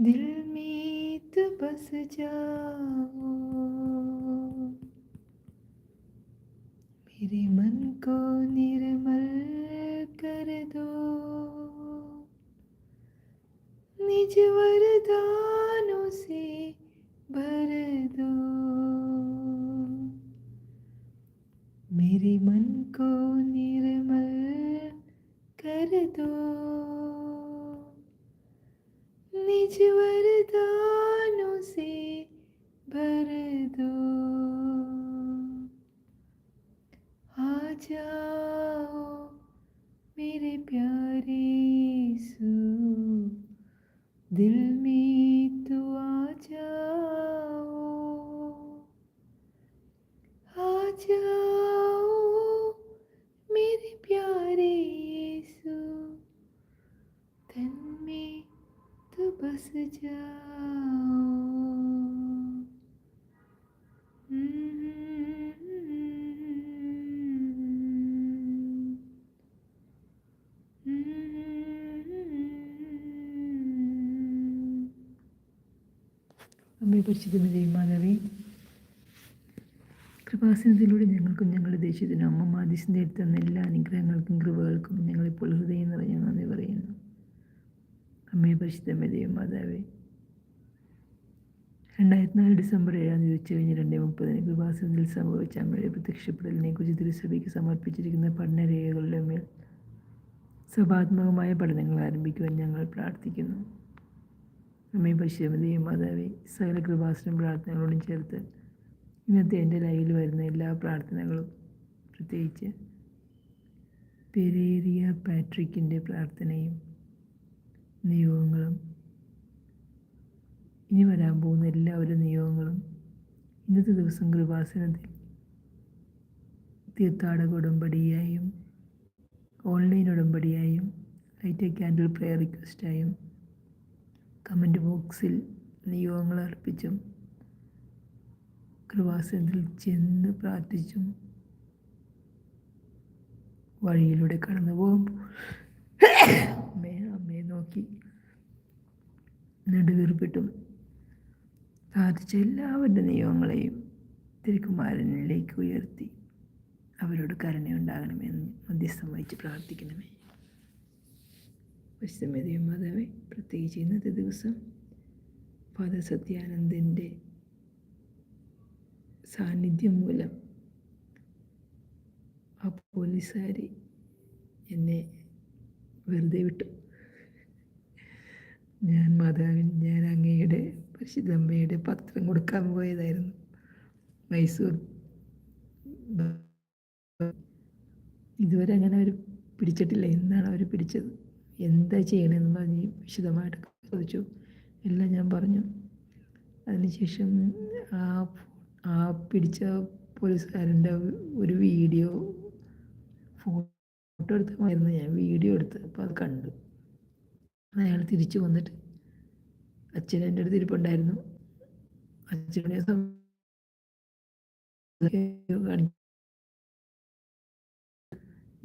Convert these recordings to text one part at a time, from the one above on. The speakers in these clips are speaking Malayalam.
दिल में तो बस जाओ। मेरे मन को निर्मल कर दो। निज वरदानों दिल में ദേശത്തിനും അമ്മ മാധ്യസ്ഥ എടുത്തുന്ന എല്ലാ അനുഗ്രഹങ്ങൾക്കും കൃപകൾക്കും ഞങ്ങളിപ്പോൾ ഹൃദയം നിറഞ്ഞ നന്ദി പറയുന്നു. അമ്മയെ പരിശുദ്ധമതയും മാതാവേ രണ്ടായിരത്തി നാല് ഡിസംബർ ഏഴാം തീയതി ഉച്ച കഴിഞ്ഞ് രണ്ടേ മുപ്പതിന് കൃപാസനത്തിൽ സംഭവിച്ച അമ്മയുടെ പ്രത്യക്ഷപ്പെടലിനെ കുറിച്ച് തിരുസഭയ്ക്ക് സമർപ്പിച്ചിരിക്കുന്ന പഠനരേഖകളുടെ മേൽ സഭാത്മകമായ പഠനങ്ങൾ ആരംഭിക്കുവാൻ ഞങ്ങൾ പ്രാർത്ഥിക്കുന്നു. അമ്മേ പരിശുദ്ധമതയും മാതാവേ സകല കൃപാസനം പ്രാർത്ഥനകളോടും ചേർത്ത് ഇന്നത്തെ എന്റെ ലൈവിൽ വരുന്ന എല്ലാ പ്രാർത്ഥനകളും പ്രത്യേകിച്ച് പെരേറിയ പാട്രിക്കിന്റെ പ്രാർത്ഥനയും നിയോഗങ്ങളും. ഇനി വരാൻ പോകുന്ന എല്ലാവരും നിയോഗങ്ങളും ഇന്നത്തെ ദിവസം കൃപാസനത്തിൽ തീർത്ഥാടക ഉടമ്പടിയായും ഓൺലൈൻ ഉടമ്പടിയായും ലൈറ്റ് ക്യാൻഡിൽ പ്രെയർ റിക്വസ്റ്റായും കമന്റ് ബോക്സിൽ നിയോഗങ്ങൾ അർപ്പിച്ചും കൃപാസനത്തിൽ ചെന്ന് പ്രാർത്ഥിച്ചും വഴിയിലൂടെ കടന്നു പോകുമ്പോൾ അമ്മയെ അമ്മയെ നോക്കി. നെടുവീർപ്പിട്ടും സാധിച്ച എല്ലാവരുടെ നിയമങ്ങളെയും തിരുക്കുമാരനിലേക്ക് ഉയർത്തി. അവരോട് കരുണയുണ്ടാകണമെന്ന് മധ്യസ്ഥം വഹിച്ച് പ്രാർത്ഥിക്കണമേ. പശ്ചിമതയും മാതാവേ പ്രത്യേകിച്ച് ഇന്നത്തെ ദിവസം ഫാദർ സത്യാനന്ദന്റെ സാന്നിധ്യം മൂലം ആ പോലീസുകാർ എന്നെ വെറുതെ വിട്ടു. ഞാൻ മാതാവിൻ ഞാൻ അങ്ങയുടെ പരിശുദ്ധമ്മയുടെ പത്രം കൊടുക്കാൻ പോയതായിരുന്നു. മൈസൂർ. ഇതുവരെ അങ്ങനെ അവർ പിടിച്ചിട്ടില്ല. എന്നാണ് അവർ പിടിച്ചത്. എന്താ ചെയ്യണമെന്ന് പറഞ്ഞ് വിശദമായിട്ട് ചോദിച്ചു. എല്ലാം ഞാൻ പറഞ്ഞു. അതിനുശേഷം ആ ആ പിടിച്ച പോലീസുകാരന്റെ ഒരു വീഡിയോ ഫോട്ടോ എടുത്തമായിരുന്നു ഞാൻ വീഡിയോ എടുത്ത് അപ്പോൾ അത് കണ്ടു. അയാൾ തിരിച്ചു വന്നിട്ട് അച്ഛൻ എന്റെ അടുത്ത് ഇരിപ്പുണ്ടായിരുന്നു. അച്ഛനെ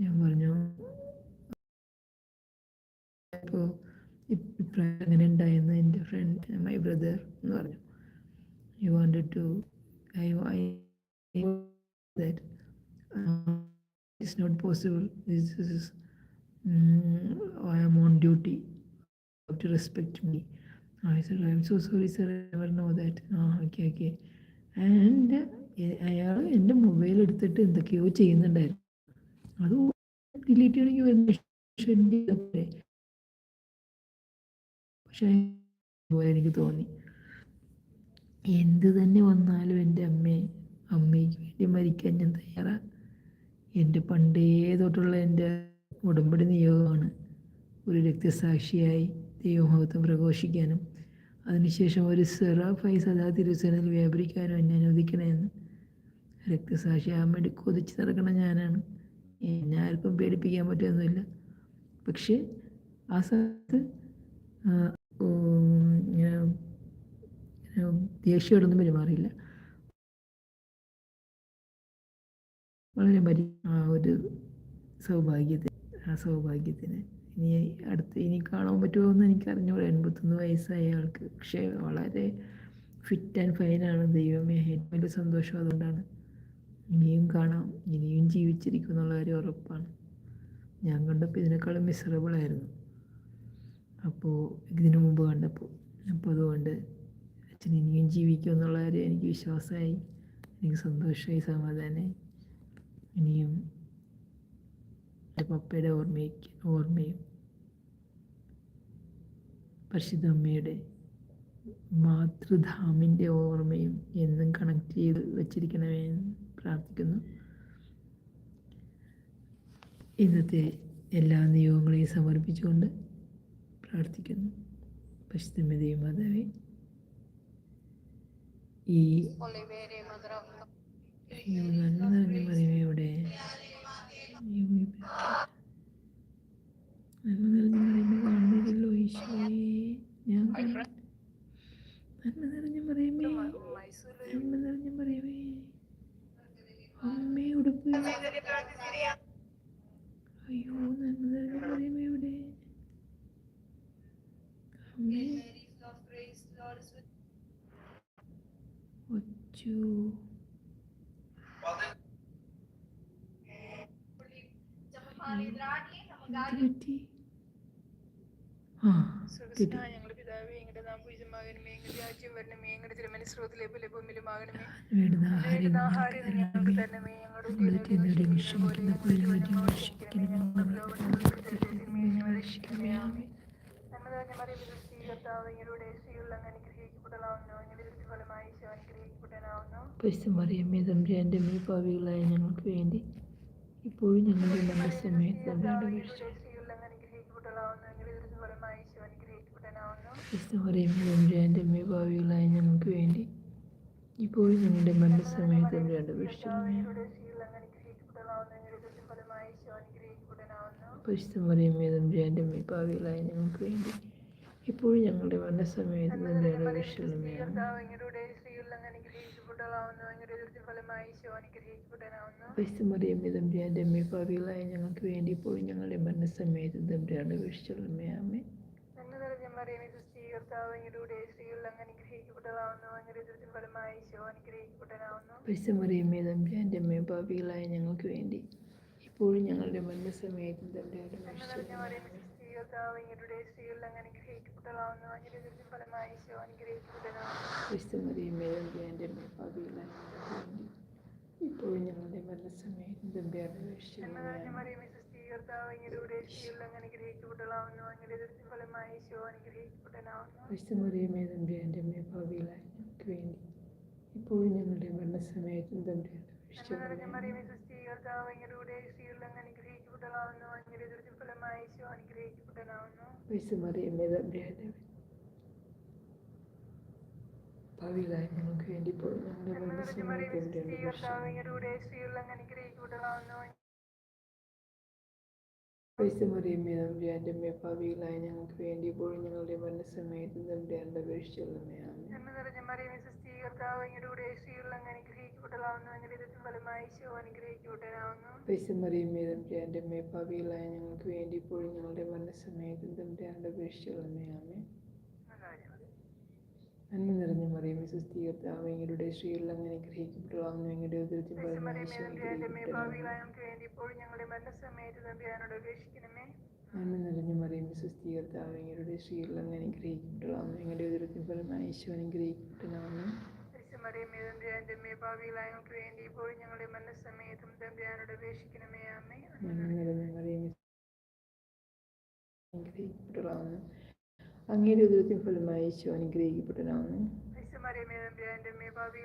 ഞാൻ പറഞ്ഞു ഇപ്പോൾ ഇപ്രായം അങ്ങനെ ഉണ്ടായെന്ന് എന്റെ ഫ്രണ്ട് മൈ ബ്രദർ എന്ന് പറഞ്ഞു. You wanted to I that it's not possible I am on duty to respect me. I said, I'm so sorry, sir. I never know that. ആ ഓക്കെ ഓക്കെ ആൻഡ് അയാൾ എന്റെ മൊബൈൽ എടുത്തിട്ട് എന്തൊക്കെയോ ചെയ്യുന്നുണ്ടായിരുന്നു അത് ഡിലീറ്റ് ചെയ്യണമെങ്കിൽ വരുന്ന പക്ഷേ പോലെ എനിക്ക് തോന്നി എന്ത് തന്നെ വന്നാലും എന്റെ അമ്മയെ അമ്മയ്ക്ക് വേണ്ടി മരിക്കാൻ ഞാൻ തയ്യാറാണ് എന്റെ പണ്ടേ തൊട്ടുള്ള എന്റെ ഉടമ്പടി നിയോഗമാണ്. ഒരു രക്തസാക്ഷിയായി ദൈവമഹത്വം പ്രഘോഷിക്കാനും അതിനുശേഷം ഒരു സെറാഫായി സദാ തിരുസേനയിൽ വ്യാപരിക്കാനും എന്നെ അനുവദിക്കണമെന്ന് രക്തസാക്ഷിയാകാൻ വേണ്ടി കൊതിച്ച് നടക്കണം ഞാനാണ്. എന്നെ ആർക്കും പേടിപ്പിക്കാൻ പറ്റുമൊന്നുമില്ല പക്ഷേ ആ സമയത്ത് ദേഷ്യയോടൊന്നും പെരുമാറിയില്ല. വളരെ മരി ആ ഒരു സൗഭാഗ്യത്തിന് ആ സൗഭാഗ്യത്തിന്. ഇനി അടുത്ത് ഇനി കാണാൻ പറ്റുമോ എന്ന് എനിക്കറിഞ്ഞു എൺപത്തൊന്ന് വയസ്സായ ആൾക്ക്. പക്ഷേ വളരെ ഫിറ്റ് ആൻഡ് ഫൈനാണ് ദൈവമേ ഏറ്റവും വലിയ സന്തോഷം അതുകൊണ്ടാണ്. ഇനിയും കാണാം. ഇനിയും ജീവിച്ചിരിക്കും എന്നുള്ള കാര്യം ഉറപ്പാണ്. ഞാൻ കണ്ടപ്പോൾ ഇതിനേക്കാളും മിസറബിൾ ആയിരുന്നു. അപ്പോൾ ഇതിനു മുമ്പ് കണ്ടപ്പോൾ. അപ്പോൾ അതുകൊണ്ട് അച്ഛൻ ഇനിയും ജീവിക്കും എന്നുള്ള കാര്യം എനിക്ക് വിശ്വാസമായി. എനിക്ക് സന്തോഷമായി സമാധാനമായി. ഇനിയും എന്റെ പപ്പയുടെ ഓർമ്മയ്ക്ക് ഓർമ്മയും പരിശുദ്ധ അമ്മയുടെ മാതൃധാമിന്റെ ഓർമ്മയും എന്നും കണക്ട് ചെയ്ത് വച്ചിരിക്കണമേ എന്ന് പ്രാർത്ഥിക്കുന്നു. ഇന്നത്തെ എല്ലാ നിയോഗങ്ങളെയും സമർപ്പിച്ചുകൊണ്ട് പ്രാർത്ഥിക്കുന്നു. പരിശുദ്ധമതേ മാതാവേ ഈ നന്മ നിറഞ്ഞ മറിയമയുടെ നന്മ നിറഞ്ഞ മറിയമ കാണുന്നില്ലല്ലോ ഈശോയെ ഞാൻ നന്മ നിറഞ്ഞ മറിയമേ നന്മ നിറഞ്ഞ മറിയമേ അമ്മേ ഉടുപ്പ് അയ്യോ നന്മ നിറഞ്ഞ മറിയമേ ഇവിടെ അമ്മേ ഒച്ചു പറ്റി ആ കിട്ടി. ഞങ്ങളുടെ പിതാവേ എങ്ങളുടെ നാം ഞങ്ങളുടെ എങ്ങളുടെ സമയത്ത് വരണമേ എങ്ങളുടെ ഭാവികളായ ഞങ്ങൾക്ക് വേണ്ടി. ഇപ്പോഴും ഞങ്ങളുടെ പോലെ എന്റെ ആമേ പരിശുദ്ധമറിയമ്മേ തമ്പുരാന്റെ അമ്മേ പാവികളായ ഞങ്ങൾക്ക് വേണ്ടി. ഇപ്പോഴും ഞങ്ങളുടെ മരണസമയത്ത് തമ്പുരാന്റെ വീഴ്ച അമ്മേ പാവികളായ ഞങ്ങൾക്ക് വേണ്ടി ഇപ്പോഴും ഞങ്ങളുടെ മരണസമയത്ത് പരിശുദ്ധമറിയമ്മേ തമ്പുരാന്റെ അമ്മേ ഞങ്ങൾക്ക് വേണ്ടി ഇപ്പോഴും ഞങ്ങളുടെ മരണസമയത്ത് ഞങ്ങളുടെ വേണ്ടി ഇപ്പോഴും ഞങ്ങളുടെ മരണസമയത്ത് തമ്പുരാന്റെ ഫലമായി അമ്മേ പരിശുദ്ധമറിയമ്മേ തമ്പുരാന്റെ അമ്മേ പാവികളായ ഞങ്ങൾക്ക് വേണ്ടി. ഇപ്പോഴും ഞങ്ങളുടെ മരണസമയത്ത് തമ്പുരാന്റെ അമ്മേ മരണസമയത്ത് തമ്പുരാന്റെ വീഴ്ച പരിശുദ്ധമറിയമ്മേ തമ്പുരാന്റെ അമ്മേ പാവികളായ ഞങ്ങൾക്ക് വേണ്ടി ഇപ്പോഴും ഞങ്ങളുടെ മരണസമയത്ത് തമ്പുരാന്റെ വീഴ്ച പരിശുദ്ധമറിയമ്മേ തമ്പുരാന്റെ പാവികളായ ഞങ്ങൾക്ക് വേണ്ടി ഇപ്പോഴും ഞങ്ങളുടെ തമ്പുരാന്റെ അമ്മേ പാവികളായ ഞങ്ങൾക്ക് വേണ്ടി ഇപ്പോഴും ഞങ്ങളുടെ മരണസമയത്ത് തമ്പുരാന്റെ വീഴ്ച ആമേ പരിശുദ്ധമറിയമ്മേ തമ്പുരാന്റെ അമ്മേ പാവികളായ ഞങ്ങൾക്ക് വേണ്ടി ഇപ്പോഴും ഞങ്ങളുടെ മരണസമയത്ത് തമ്പുരാന്റെ വീഴ്ച ആമേ നന്മ നിറഞ്ഞ മറിയമേ സുസ്ഥീകർത്താവ് എങ്ങളുടെ ശ്രീയിൽ അങ്ങനെ ഗ്രഹിക്കപ്പെട്ടതാകുന്നു എങ്ങളുടെ ഉദരത്തിൽ ഫലമായി ഈശോ നന്മ നിറഞ്ഞ മറിയമേ സുസ്ഥീകർത്താവ് എങ്ങളുടെ ശ്രീയിൽ നിറഞ്ഞു ഈശോ അനുഗ്രഹിക്കപ്പെട്ടതാകുന്നു. നന്മ നിറഞ്ഞ മറിയമേ അനുഗ്രഹിക്കപ്പെട്ടതാകുന്നു. അങ്ങയുടെ ഉദരത്തിൽ ഫലമായി ഈശോ അനുഗ്രഹിക്കപ്പെട്ടതാകുന്നു നന്മ മറിയമേ ഗ്രഹിക്കപ്പെട്ടതാകുന്നു എങ്ങളുടെ ഉദരത്തിൽ ഫലമായി നിറഞ്ഞ ഈശോ നന്മ നിറഞ്ഞ മറിയമേ ഉദരത്തിൽ തമ്പുരാന്റെ അമ്മേ പാപി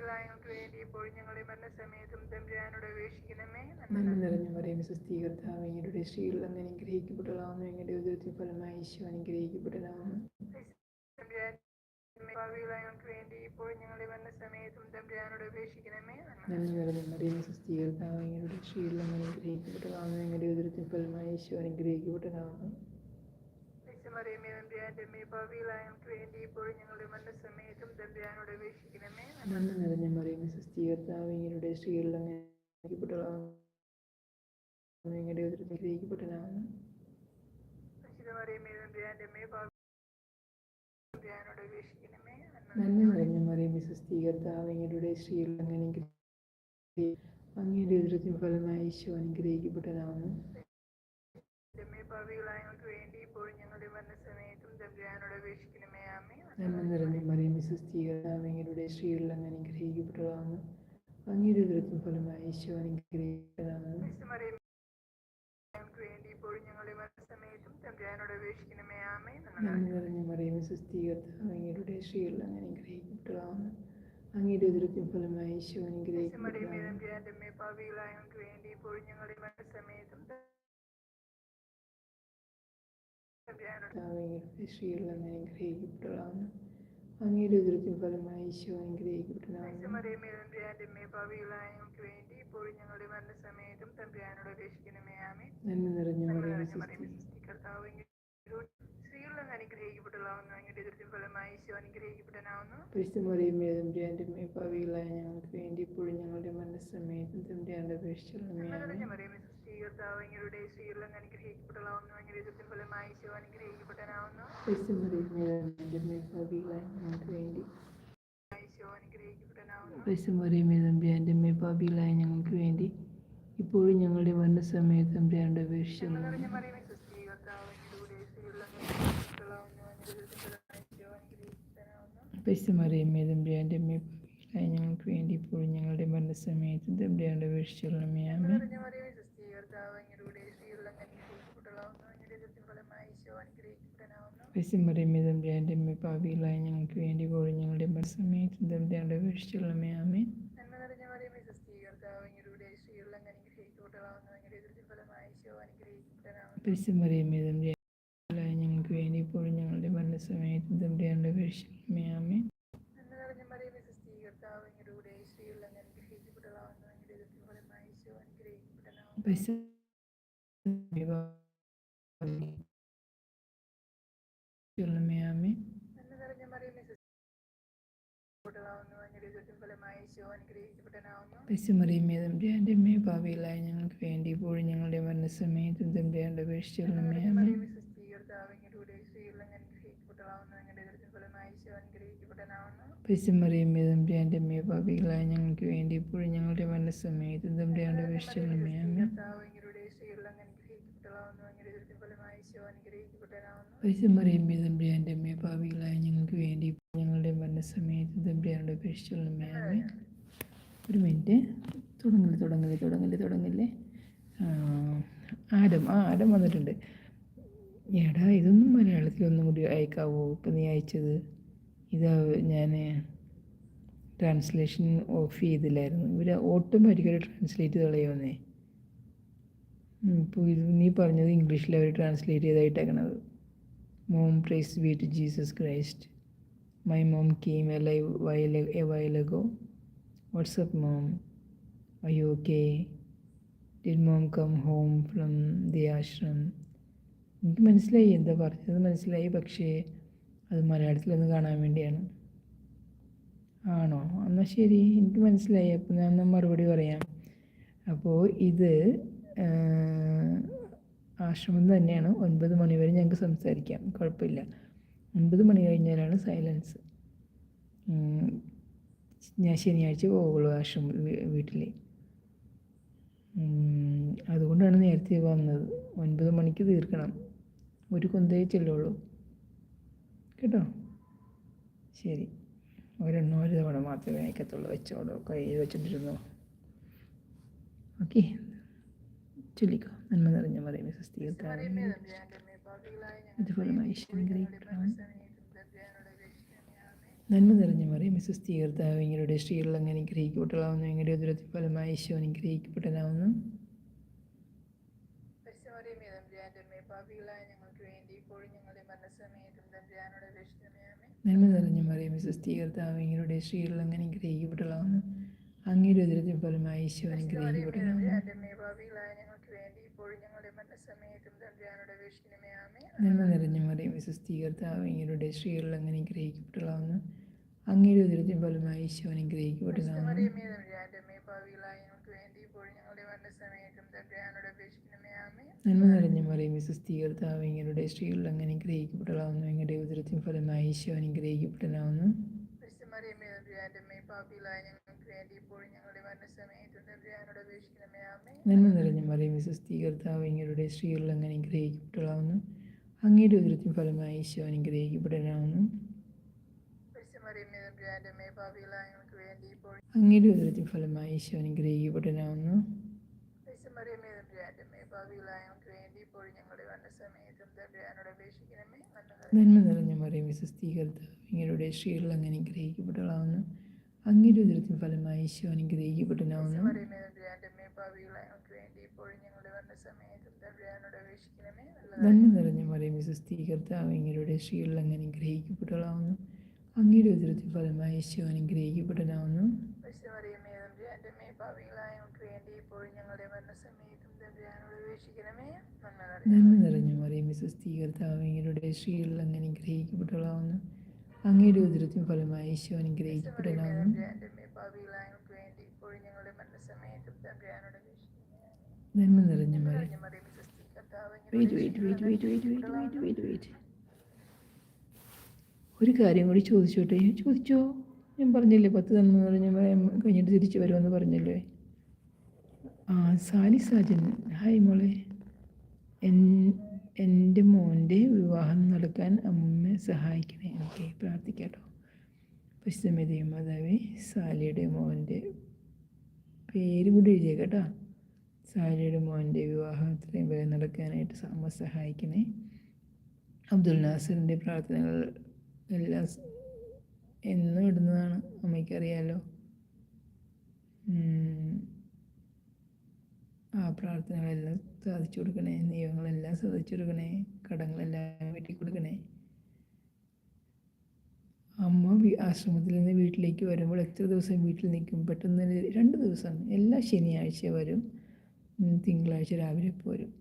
തമ്പുരാനോട് അപേക്ഷിക്കണമേ. നന്മ നിറഞ്ഞ മറിയമേ ഉദരത്തിൻ ഫലമായി ഈശോ അനുഗ്രഹിക്കപ്പെട്ടതാവുന്നു അമ്മേ പാപികളായ ഞങ്ങൾക്ക് വേണ്ടി ഇപ്പോഴും ഞങ്ങളുടെ മരണസമയത്തും തമ്പുരാനോട് അപേക്ഷിക്കണമേ. ആമേ നന്മ നിറഞ്ഞ മറിയമേ സുസ്ഥീകർത്താവ് അങ്ങയുടെ സ്ത്രീകൾ അങ്ങനെ അനുഗ്രഹിക്കപ്പെട്ടതാവുന്നു അങ്ങയുടെ ഉദരത്തിൻ ഫലമായി ഈശോ അനുഗ്രഹിക്കപ്പെട്ടതാവുന്നു മറിയമേ വേണ്ടി ഞങ്ങളുടെ മരണസമയത്തും തമ്പുരാനോട് അപേക്ഷിക്കണമേ ആമേ നന്മ നിറഞ്ഞ മറിയമേ സുസ്ഥീകർത്താവ് അങ്ങയുടെ സ്ത്രീകൾ അങ്ങനെ മറിയമേ അമ്മേ തമ്പുരാനോട് അങ്ങയുടെ സ്ത്രീകൾ അങ്ങനെ അങ്ങയുടെ ഉദരത്തിൻ ഫലമായി ഈശോ വേണ്ടി ഇപ്പോഴും ഞങ്ങളുടെ മരണസമയത്തും തമ്പുരാനോട് അപേക്ഷിക്കണമേ ആമേ നന്മ നിറഞ്ഞ മറിയമേ നിറഞ്ഞ മറിയമേ സുസ്ഥീ സുസ്ഥി കർത്താവ് സ്ത്രീകളിൽ അനുഗ്രഹിക്കപ്പെട്ടതാവുന്നു അങ്ങയുടെ ദുരിതം ഫലമായി ഈശോ ഞങ്ങൾക്ക് വേണ്ടി ഇപ്പോഴും ഞങ്ങളുടെ മനസ്സമയത്തും തമ്പുരാന്റെ അപേക്ഷിച്ചുള്ളമേ നിറഞ്ഞ മറിയമേ സുസ്ഥി കർത്താവ് അങ്ങയുടെ സ്ത്രീകളിൽ അനുഗ്രഹിക്കപ്പെട്ടതാവുന്നു അങ്ങയുടെ ദുരിതം ഫലമായി ഈശോ പാവികളായ വേണ്ടി പരിശുദ്ധ സുസ്ഥി കർത്താവ് അങ്ങയുടെ ദുരിതം ഫലമായി ഈശോ തമ്പുരാന്റെ അമ്മേ പാവികളായ ഞങ്ങൾക്ക് വേണ്ടി ഇപ്പോഴും ഞങ്ങളുടെ മരണസമയത്ത് തമ്പിയാണ്ട് അപേക്ഷിച്ചുള്ളമേ ആമേ വേണ്ടി ഇപ്പോഴും ഞങ്ങളുടെ വന്ന തമ്പുരാന്റെ അമ്മ പാപികളായ ഞങ്ങൾക്ക് വേണ്ടി ഇപ്പോഴും ഞങ്ങളുടെ മരണസമയത്ത് തമ്പുരാന്റെ അങ്ങയുടെ സ്ത്രീകളിൽ അങ്ങയുടെ ഫലമായി ഈശോ ഞങ്ങൾക്ക് വേണ്ടി കോഴി ഞങ്ങളുടെ മരണസമയത്ത് തമ്പുരാന്റെ അപേക്ഷിച്ചുള്ളമേ ആമേ നന്മ നിറഞ്ഞ മറിയമേ കർത്താവ് അങ്ങയുടെ അങ്ങയുടെ ഫലമായി ഈശോ ഞങ്ങൾക്ക് വേണ്ടി ഇപ്പോഴും ഞങ്ങളുടെ മരണസമയത്ത് തമ്പുരാന്റെ അപേക്ഷിച്ചുള്ളമേ ആമേ കർത്താവ് അങ്ങയുടെ സ്ത്രീകളിൽ അനുഗ്രഹിക്കപ്പെട്ടതാവുന്നു അങ്ങയുടെ ഫലമായി ഈശോ അനുഗ്രഹിക്കപ്പെടാനാവുന്നു പരിശുദ്ധമറിയമേ തമ്പുരാന്റെ അമ്മ ഭാവിയിലായി ഞങ്ങൾക്ക് വേണ്ടി ഇപ്പോഴും ഞങ്ങളുടെ മരണസമയത്ത് തമ്പുരാന്റെ അപേക്ഷിച്ചുള്ളമേ ആമേ അമ്മയെ പാപികളായ ഞങ്ങൾക്ക് വേണ്ടി ഇപ്പോഴും ഞങ്ങളുടെ തമ്പുരാന്റെ അമ്മയെ പാപികളായ ഞങ്ങൾക്ക് വേണ്ടി ഇപ്പോൾ ഞങ്ങളുടെ മനസ്സമയത്ത് അപേക്ഷിച്ചുള്ളമേ ആമേ ഒരു മിനിറ്റ്. തുടങ്ങൽ തുടങ്ങൽ തുടങ്ങൽ തുടങ്ങല്ലേ? ആരം ആ ആരം വന്നിട്ടുണ്ട്. എടാ ഇതൊന്നും മലയാളത്തിൽ ഒന്നും കൂടി അയക്കാവോ? ഇപ്പം നീ അയച്ചത്? ഇതാ ഞാൻ ട്രാൻസ്ലേഷൻ ഓഫ് ചെയ്തില്ലായിരുന്നു. ഇവർ ഓട്ടോമാറ്റിക്കലി ട്രാൻസ്ലേറ്റ് ചെയ്ത് കളയുമെന്നേ ഇപ്പോൾ ഇത് നീ പറഞ്ഞത് ഇംഗ്ലീഷിൽ അവർ translate ചെയ്തായിട്ടേക്കണത്. Mom praise be to Jesus Christ my mom came a live വയൽ A വയലഗോ WhatsApp mom I okay did mom come home from the ashram എനിക്ക് മനസ്സിലായി എന്താ പറഞ്ഞത്. മനസ്സിലായി പക്ഷേ അത് മലയാളത്തിലൊന്ന് കാണാൻ വേണ്ടിയാണ്. ആണോ? എന്നാൽ ശരി. എനിക്ക് മനസ്സിലായി. അപ്പോൾ ഞാൻ ഒന്ന് മറുപടി പറയാം. അപ്പോൾ ഇത് ആശ്രമം തന്നെയാണ്. ഒൻപത് മണി വരെ ഞങ്ങൾക്ക് സംസാരിക്കാം. കുഴപ്പമില്ല. ഒൻപത് മണി കഴിഞ്ഞാലാണ് സൈലൻസ്. ഞാൻ ശനിയാഴ്ച പോകുള്ളൂ ആശ്രമ വീട്ടിൽ അതുകൊണ്ടാണ് നേരത്തെ വന്നത്. ഒൻപത് മണിക്ക് തീർക്കണം. ഒരു കൊന്തേ ചെല്ലുള്ളൂ. കേട്ടോ? ശരി. ഒരെണ്ണം ഒരു തവണ മാത്രമേ അയക്കത്തുള്ളൂ. വെച്ചോളൂ. കയ്യിൽ വെച്ചിട്ടിരുന്നു? ഓക്കെ ചൊല്ലിക്കോ. നന്മ നിറഞ്ഞ മറിയമേ നന്മ നിറഞ്ഞ മറിയമേ സ്വസ്ഥീകർത്താവ് എങ്ങളുടെ സ്ത്രീകൾ അങ്ങനെ ഗ്രഹിക്കപ്പെട്ടതാവുന്നു. എങ്ങളുടെ ഉദരത്തിൽ ഫലമായി ഈശോ അനുഗ്രഹിക്കപ്പെട്ടതാവുന്നു നന്മ നിറഞ്ഞു മറിയുമ്പോൾ സ്വസ്ഥീകർത്താവ് ഇങ്ങനെ ശ്രീകളിൽ അങ്ങനെ ഗ്രഹിക്കപ്പെട്ടുള്ളതെന്ന് അങ്ങയുടെ ഉദരത്തിന് പോലും ഈശോ അനുഗ്രഹിക്കപ്പെടണമേ. നന്മ നിറഞ്ഞു മറിയുമ്പോൾ സ്വസ്ഥീകർത്താവ് ഇങ്ങനെ ശ്രീകളിൽ അങ്ങനെ ഗ്രഹിക്കപ്പെട്ടുള്ളതെന്ന് അങ്ങയുടെ ഉദരത്തിന് പോലും ഈശോ അനുഗ്രഹിക്കപ്പെട്ടുള്ളതാണ് നന്മ നിറഞ്ഞ മറിയും വിശ്വസ്തീകർത്താവ് കർത്താവ് സ്ത്രീകളിൽ അങ്ങനെ അനുഗ്രഹിക്കപ്പെട്ടതാവുന്നു എങ്ങളുടെ ഉദരത്തിൻ ഫലമായി ഈശോ അനുഗ്രഹിക്കപ്പെട്ടതാവുന്നു നന്മ നിറഞ്ഞ മറിയും വിശ്വസ്തീകർത്താവ് കർത്താവ് സ്ത്രീകളിൽ അങ്ങനെ അനുഗ്രഹിക്കപ്പെട്ടതാവുന്നു അങ്ങയുടെ ഉദരത്തിൻ ഫലമായി ഈശോ അനുഗ്രഹിക്കപ്പെടാവുന്നു അങ്ങയുടെ ഉദരത്തിൻ ഫലമായി ഈശോ അനുഗ്രഹിക്കപ്പെടാവുന്നു നന്മ നിറഞ്ഞ മറിയം വിശ്വസ്തീകൃത്ത് നിങ്ങളുടെ ശ്രീകളിൽ അങ്ങനെ ഗ്രഹിക്കപ്പെട്ടവളാവുന്നു അങ്ങനെ ഉദരത്തിൻ ഫലമായി ഈശോ അനുഗ്രഹിക്കപ്പെട്ടനാവുന്നു. നന്മ നിറഞ്ഞ മറിയം വിശ്വസ്തീകൃത്ത അങ്ങയുടെ ശ്രീകളിൽ അങ്ങനെ ഗ്രഹിക്കപ്പെട്ടവളാവുന്നു അങ്ങനെ ഉദരത്തിൻ ഫലമായി ഈശോ അനുഗ്രഹിക്കപ്പെട്ടനാവുന്നു ഞങ്ങളുടെ മരണസമയത്ത് നന്മ നിറഞ്ഞു മറിയമേ സ്വസ്ഥീകർത്താവയുടെ ശ്രീകളിൽ അങ്ങ് അനുഗ്രഹിക്കപ്പെട്ടവളാവുന്നു. അങ്ങയുടെ ഉദരത്തിന് ഫലമായി ഈശോ അനുഗ്രഹിക്കപ്പെട്ടവളാവുന്നു നന്മ നിറഞ്ഞ ഒരു കാര്യം കൂടി ചോദിച്ചോട്ടെ? ചോദിച്ചോ? ഞാൻ പറഞ്ഞില്ലേ പത്ത് നന്മ നിറഞ്ഞ കഴിഞ്ഞിട്ട് തിരിച്ചു വരുമെന്ന് പറഞ്ഞില്ലേ? ആ സാലി സാജൻ. ഹായ് മോളെ. എൻ എന്റെ മോന്റെ വിവാഹം നടക്കാൻ അമ്മ സഹായിക്കണേ. എനിക്ക് പ്രാർത്ഥിക്കാട്ടോ. പശ്ചിമതയും മാതാവേ സാലിയുടെ മോന്റെ പേര് കൂടി എഴുതിയ കേട്ടോ സാലിയുടെ മോന്റെ വിവാഹം എത്രയും വേഗം നടക്കാനായിട്ട് അമ്മ സഹായിക്കണേ. അബ്ദുൽ നാസറിന്റെ പ്രാർത്ഥനകൾ എല്ലാം എന്നും ഇടുന്നതാണ്. അമ്മയ്ക്കറിയാലോ. ആ പ്രാർത്ഥനകളെല്ലാം സാധിച്ചു കൊടുക്കണേ നിയമങ്ങളെല്ലാം സാധിച്ചു കൊടുക്കണേ കടങ്ങളെല്ലാം വെട്ടി കൊടുക്കണേ. അമ്മ ആശ്രമത്തിൽ നിന്ന് വീട്ടിലേക്ക് വരുമ്പോൾ എത്ര ദിവസം വീട്ടിൽ നിൽക്കും? പെട്ടെന്ന് രണ്ട് ദിവസം എല്ലാ ശനിയാഴ്ച വരും. തിങ്കളാഴ്ച രാവിലെ പോരും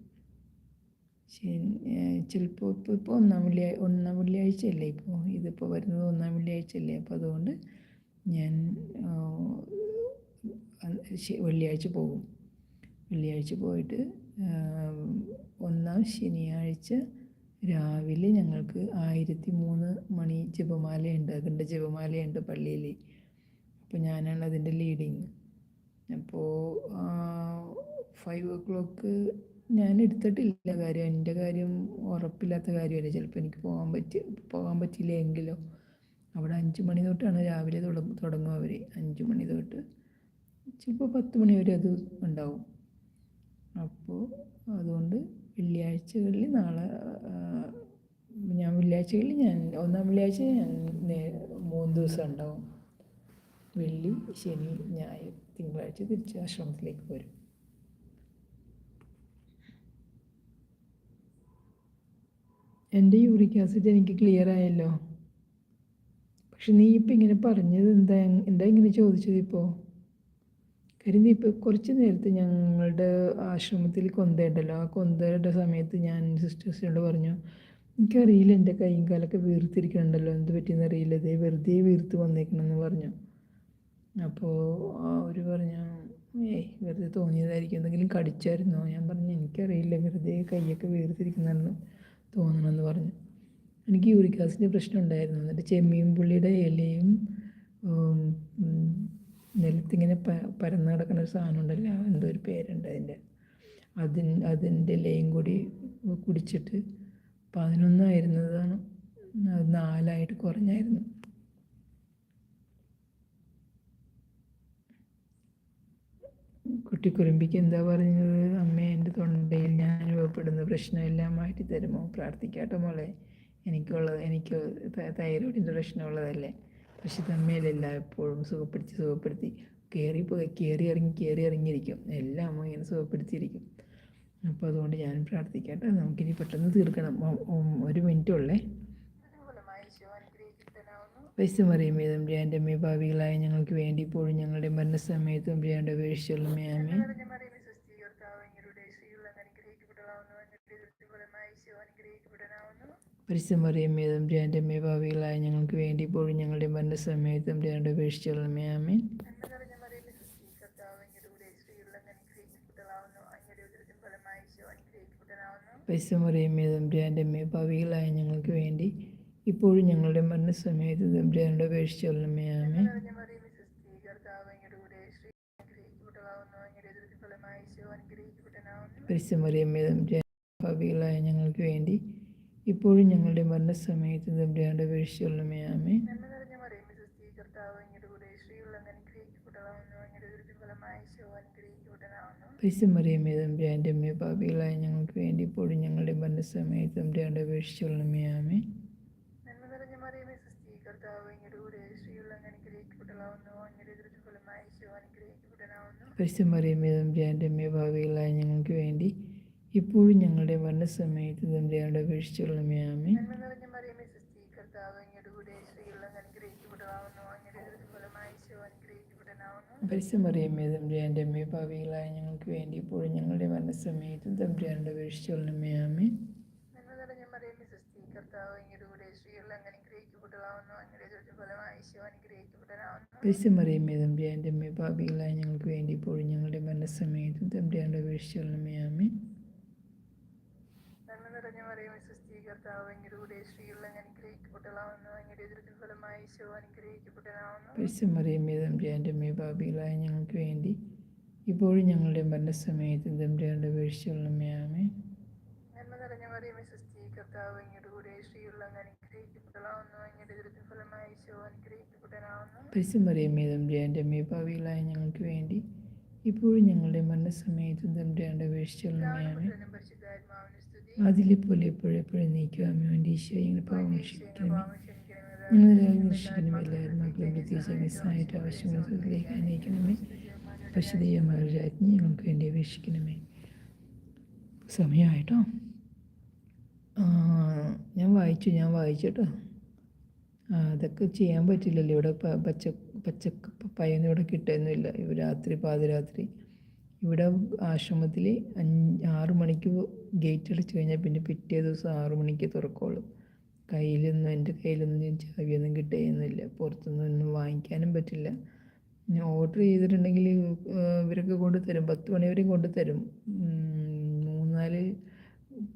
ചിലപ്പോൾ ഇപ്പോൾ ഇപ്പോൾ ഒന്നാം വെള്ളിയാഴ്ച ഒന്നാം വെള്ളിയാഴ്ച അല്ലേ ഇപ്പോൾ ഇതിപ്പോൾ വരുന്നത് ഒന്നാം വെള്ളിയാഴ്ച അല്ലേ അപ്പോൾ അതുകൊണ്ട് ഞാൻ വെള്ളിയാഴ്ച പോകും. വെള്ളിയാഴ്ച പോയിട്ട് ഒന്നാം ശനിയാഴ്ച രാവിലെ ഞങ്ങൾക്ക് ആയിരത്തി മൂന്ന് മണി ജപമാലയുണ്ട്. അഖണ്ഡ ജപമാലയുണ്ട് പള്ളിയിൽ അപ്പോൾ ഞാനാണ് അതിന്റെ ലീഡിങ് അപ്പോൾ ഫൈവ് ഓ ക്ലോക്ക് ഞാൻ എടുത്തിട്ടില്ല കാര്യം. എന്റെ കാര്യം ഉറപ്പില്ലാത്ത കാര്യമല്ല? ചിലപ്പോൾ എനിക്ക് പോകാൻ പറ്റി പോകാൻ പറ്റില്ല എങ്കിലോ. അവിടെ അഞ്ച് മണി തൊട്ടാണ് രാവിലെ തുടങ്ങും അവർ അഞ്ച് മണി തൊട്ട് ചിലപ്പോൾ പത്ത് മണി വരെ അത് ഉണ്ടാവും. അപ്പോൾ അതുകൊണ്ട് വെള്ളിയാഴ്ചകളിൽ നാളെ ഞാൻ വെള്ളിയാഴ്ചകളിൽ ഞാൻ ഒന്നാം വെള്ളിയാഴ്ച ഞാൻ മൂന്ന് ദിവസം ഉണ്ടാവും. വെള്ളി ശനി ഞായർ തിങ്കളാഴ്ച തിരിച്ച് ആശ്രമത്തിലേക്ക് വരും എന്റെ യൂറിക് ആസിഡ് എനിക്ക് ക്ലിയർ ആയല്ലോ. പക്ഷെ നീ ഇപ്പം ഇങ്ങനെ പറഞ്ഞത് എന്താ എന്താ ഇങ്ങനെ ചോദിച്ചത് ഇപ്പോൾ കാര്യം ഇപ്പോൾ കുറച്ച് നേരത്തെ ഞങ്ങളുടെ ആശ്രമത്തിൽ കൊന്തയുണ്ടല്ലോ. ആ കൊന്തയുടെ സമയത്ത് ഞാൻ സിസ്റ്റേഴ്സിനോട് പറഞ്ഞു എനിക്കറിയില്ല എന്റെ കൈയും കാലൊക്കെ വീർത്തിരിക്കണുണ്ടല്ലോ. എന്ത് പറ്റിയെന്ന് അറിയില്ല. അതേ വെറുതെ വീർത്ത് വന്നേക്കണമെന്ന് പറഞ്ഞു. അപ്പോൾ അവർ പറഞ്ഞു ഏയ് വെറുതെ തോന്നിയതായിരിക്കും. എന്തെങ്കിലും കടിച്ചായിരുന്നു? ഞാൻ പറഞ്ഞു എനിക്കറിയില്ല. വെറുതെ കൈയൊക്കെ വീർത്തിരിക്കുന്നെന്ന് തോന്നണമെന്ന് പറഞ്ഞു. എനിക്ക് യൂറിക് പ്രശ്നം ഉണ്ടായിരുന്നു. എന്നിട്ട് ചെമ്മീൻ പുള്ളിയുടെ ഇലയും നിലത്തിങ്ങനെ പ പരന്നു കിടക്കുന്ന ഒരു സാധനം ഉണ്ടല്ലോ എന്തോ ഒരു പേരുണ്ട് അതിന്റെ. അതിൻ അതിന്റെ ഇലയും കൂടി കുടിച്ചിട്ട് പതിനൊന്നായിരുന്നതാണ് നാലായിട്ട് കുറഞ്ഞായിരുന്നു. കുട്ടിക്കുറുമ്പിക്ക് എന്താ പറഞ്ഞത്? അമ്മ എന്റെ തൊണ്ടയിൽ ഞാൻ അനുഭവപ്പെടുന്ന പ്രശ്നമെല്ലാം മാറ്റി തരുമോ പ്രാർത്ഥിക്കാട്ടോ മോളെ. എനിക്കുള്ളത് എനിക്ക് തൈറോയിഡിന്റെ പ്രശ്നമുള്ളതല്ലേ? പക്ഷെ തന്മയിലല്ല എപ്പോഴും സുഖപ്പെടുത്തി സുഖപ്പെടുത്തി. കയറി പോയി കയറി ഇറങ്ങി കയറി ഇറങ്ങിയിരിക്കും. എല്ലാം അമ്മ ഇങ്ങനെ സുഖപ്പെടുത്തിയിരിക്കും. അപ്പോൾ അതുകൊണ്ട് ഞാൻ പ്രാർത്ഥിക്കട്ടെ. നമുക്കിനി പെട്ടെന്ന് തീർക്കണം. ഒരു മിനിറ്റ് ഉള്ളേ അനുകൂലമായി ഈശോ അനുഗ്രഹിക്കപ്പെടാവുന്നു വൈശ്യമറിയമേ തമ്പ്രിയാന്റെ അമ്മേ ഭാവികളായ ഞങ്ങൾക്ക് വേണ്ടി ഇപ്പോഴും ഞങ്ങളുടെ മരണസമയത്തും തമ്പ്രിയാന്റെ ഉപേക്ഷിച്ചുള്ള ആമേ പരിശുദ്ധമറിയമ്മേ തമ്പുരാന്റെ അമ്മേ ഭാവികളായ ഞങ്ങൾക്ക് വേണ്ടി ഇപ്പോഴും ഞങ്ങളുടെ മരണസമയത്ത് തമ്പുരാന്റെ ഉപേക്ഷിച്ചുള്ളമേ ആമേ പരിശുദ്ധമറിയമ്മേ തമ്പുരാന്റെ അമ്മേ ഭാവികളായ ഞങ്ങൾക്ക് വേണ്ടി ഇപ്പോഴും ഞങ്ങളുടെ മരണസമയത്ത് തമ്പുരാന്റെ ഉപേക്ഷിച്ചുള്ളമേ ആമേ പരിശുദ്ധമറിയമ്മേ തമ്പുരാൻ ഭാവികളായ ഞങ്ങൾക്ക് വേണ്ടി ഇപ്പോഴും ഞങ്ങളുടെ മരണസമയത്ത് തമ്പുരാനോട് അപേക്ഷിച്ചൊല്ലമേ ആമേ നന്മ നിറഞ്ഞ മറിയമേ സുസ്ഥി കർത്താവ് അങ്ങയുടെ കൂടെ സ്ത്രീകൾ അങ്ങ് അനുഗ്രഹിക്കപ്പെട്ടതാവുന്നു അങ്ങയുടെ ദുരിത ഫലമായി ഈശോ അനുഗ്രഹിക്കപ്പെട്ടനാവുന്നു പരിസമറിയമ്മേ തമ്പുരാന്റെ അമ്മേ പാപികളായ ഞങ്ങൾക്ക് വേണ്ടി ഇപ്പോഴും ഞങ്ങളുടെ മരണസമയത്ത് തമ്പുരാനോട് അപേക്ഷിച്ചൊല്ലമേ ആമേ നന്മ നിറഞ്ഞ മറിയമേ സുസ്ഥി കർത്താവ് അങ്ങയുടെ കൂടെ സ്ത്രീകൾ അങ്ങ് അനുഗ്രഹിക്കപ്പെട്ടതാവുന്നു അങ്ങയുടെ ദുരിത ഫലമായി ഈശോ അനുഗ്രഹിക്കപ്പെട്ടനാവുന്നു പരിസമറിയമ്മേ തമ്പുരാന്റെ അമ്മേ ഭാവികളായ ഞങ്ങൾക്ക് വേണ്ടി ഇപ്പോഴും ഞങ്ങളുടെ മരണസമയത്ത് തമ്പുരാനോട് അപേക്ഷിച്ചൊല്ലമേ ആമേ പരിസമറിയമ്മേ തമ്പുരാന്റെ അമ്മേ ഭാവികളായ ഞങ്ങൾക്ക് വേണ്ടി ഇപ്പോഴും ഞങ്ങളുടെ മരണസമയത്ത് തമ്പുരാനോട് അപേക്ഷിച്ചൊല്ലമേ ആമേ പരിസമറിയമ്മേ തമ്പുരാന്റെ അമ്മേ ഭാവികളായ ഞങ്ങൾക്ക് വേണ്ടി ഇപ്പോഴും ഞങ്ങളുടെ മരണസമയത്ത് തമ്പുരാനോട് അപേക്ഷിച്ചൊല്ലമേ ആമേ നിറഞ്ഞ പറയും വിശ്വസ്തീകർത്താവ് സ്ത്രീകൾ അങ്ങ് അനുഗ്രഹിക്കപ്പെട്ടതാവുന്നു അങ്ങയുടെ ദുരിത ഫലമായി ഈശോ തമ്പുരാന്റെ ഭാവികളായ ഞങ്ങൾക്ക് വേണ്ടി ഇപ്പോഴും ഞങ്ങളുടെ മരണസമയത്ത് തമ്പുരാനോട് അപേക്ഷിച്ചൊല്ലമേ ആമേ നന്മ നിറഞ്ഞ മറിയമേ സുസ്ഥി കർത്താവ് അങ്ങയുടെ കൂടെ സ്ത്രീകൾ അങ്ങ് അനുഗ്രഹിക്കപ്പെട്ടതാവുന്നു അങ്ങയുടെ ദുരിത ഫലമായി ഈശോ തമ്പുരാന്റെ അമ്മേ ഭാവികളായ ഞങ്ങൾക്ക് വേണ്ടി ഇപ്പോഴും ഞങ്ങളുടെ മരണസമയത്ത് തമ്പുരാനോട് അപേക്ഷിച്ചൊല്ലമേ ആമേ അതിലെപ്പോലെ എപ്പോഴെപ്പോഴും നീക്കുവാൻ വേണ്ടി ഈശോ ഞങ്ങൾ പാവം ക്ഷമിക്കണമേ പാപം ക്ഷമിക്കണമേ. ഞങ്ങളെ നിരീക്ഷിക്കണമേ എല്ലാവരും മക്കളും പ്രത്യേകിച്ച് മിസ്സായിട്ട് ആവശ്യങ്ങളിലേക്ക് അനയിക്കണമേ പശുദീയമായ രാജ്ഞി ഞങ്ങൾക്ക് വേണ്ടി അപേക്ഷിക്കണമേ സമയമായിട്ടോ? ഞാൻ വായിച്ചു ഞാൻ വായിച്ചിട്ടോ? അതൊക്കെ ചെയ്യാൻ പറ്റില്ലല്ലോ. ഇവിടെ പച്ച പച്ച പയ്യൊന്നും ഇവിടെ കിട്ടുന്നില്ല. രാത്രി പാതിരാത്രി. ഇവിടെ ആശ്രമത്തിൽ അഞ്ച് ആറ് മണിക്ക് ഗേറ്റ് അടിച്ചു കഴിഞ്ഞാൽ പിന്നെ പിറ്റേ ദിവസം ആറ് മണിക്ക് തുറക്കുള്ളൂ. കയ്യിലൊന്നും എന്റെ കയ്യിലൊന്നും ചാവിയൊന്നും കിട്ടുകയൊന്നുമില്ല. പുറത്തുനിന്ന് ഒന്നും വാങ്ങിക്കാനും പറ്റില്ല. ഓർഡർ ചെയ്തിട്ടുണ്ടെങ്കിൽ ഇവരൊക്കെ കൊണ്ട് തരും പത്ത് മണി വരെയും കൊണ്ട് തരും മൂന്നാൽ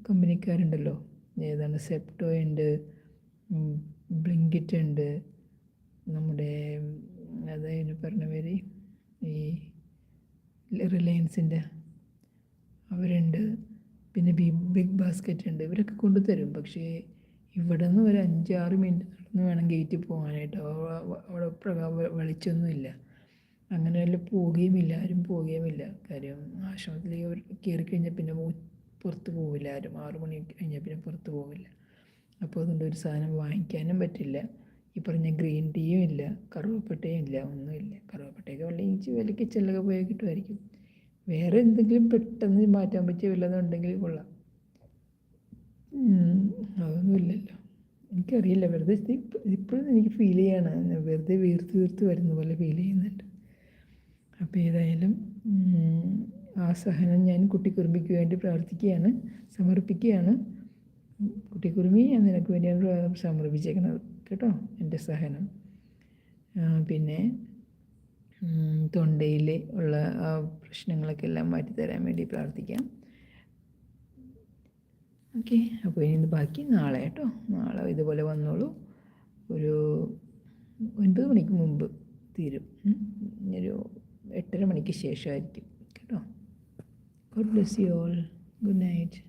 കമ്പനിക്കാരുണ്ടല്ലോ. ഏതാണ്? സെപ്റ്റോ ഉണ്ട് ബ്ലിങ്കിറ്റ് ഉണ്ട് നമ്മുടെ അതായത് പറഞ്ഞ പേര്. ഈ റിലയൻസിന്റെ അവരുണ്ട്. പിന്നെ ബി ബിഗ് ബാസ്ക്കറ്റ് ഉണ്ട്. ഇവരൊക്കെ കൊണ്ടുതരും. പക്ഷേ ഇവിടെ നിന്ന് ഒരു അഞ്ചാറ് മിനിറ്റ് നടന്ന് വേണം ഗേറ്റിൽ പോകാനായിട്ട്. അവ- അവ- അവിടെ പ്രകാ വെളിച്ചൊന്നുമില്ല അങ്ങനെ വല്ല പോവുകയുമില്ല. ആരും പോവുകയുമില്ല. കാര്യം ആശ്രമത്തിലേക്ക് അവർ കയറി കഴിഞ്ഞാൽ പിന്നെ പുറത്ത് പോവില്ല. ആരും ആറു മണി കഴിഞ്ഞാൽ പിന്നെ പുറത്ത് പോവില്ല. അപ്പോൾ അതുകൊണ്ട് ഒരു സാധനം വാങ്ങിക്കാനും പറ്റില്ല. ഈ പറഞ്ഞ ഗ്രീൻ ടീയും ഇല്ല കറുവപ്പട്ടയും ഇല്ല ഒന്നും ഇല്ല. കറുവപ്പട്ടയൊക്കെ വെള്ളം ഇഞ്ചി വില കിച്ചണിലൊക്കെ പോയാൽ കിട്ടുമായിരിക്കും. വേറെ എന്തെങ്കിലും പെട്ടെന്ന് മാറ്റാൻ പറ്റിയ വല്ലതുണ്ടെങ്കിൽ കൊള്ളാം. അതൊന്നും അതൊന്നുമില്ലല്ലോ എനിക്കറിയില്ല വെറുതെ ഇപ്പോഴും എനിക്ക് ഫീൽ ചെയ്യാണ്. വെറുതെ വീർത്ത് വീർത്ത് വരുന്ന പോലെ ഫീൽ ചെയ്യുന്നുണ്ട്. അപ്പോൾ ഏതായാലും ആ സഹനം ഞാൻ കുട്ടിക്കുറുമ്പിക്ക് വേണ്ടി പ്രാർത്ഥിക്കുകയാണ് സമർപ്പിക്കുകയാണ്. കുട്ടിക്കുറുമി ഞാൻ നിനക്ക് വേണ്ടിയാണ് സമർപ്പിച്ചേക്കുന്നത് കേട്ടോ എന്റെ സഹനം. പിന്നെ തൊണ്ടയിൽ ഉള്ള പ്രശ്നങ്ങളൊക്കെ എല്ലാം മാറ്റിത്തരാൻ വേണ്ടി പ്രാർത്ഥിക്കാം. ഓക്കെ അപ്പോൾ ഇനി ബാക്കി നാളെ കേട്ടോ. നാളെ ഇതുപോലെ വന്നോളൂ. ഒരു ഒൻപത് മണിക്ക് മുമ്പ് തീരും. ഒരു എട്ടര മണിക്ക് ശേഷമായിരിക്കും കേട്ടോ. Good bless you all good night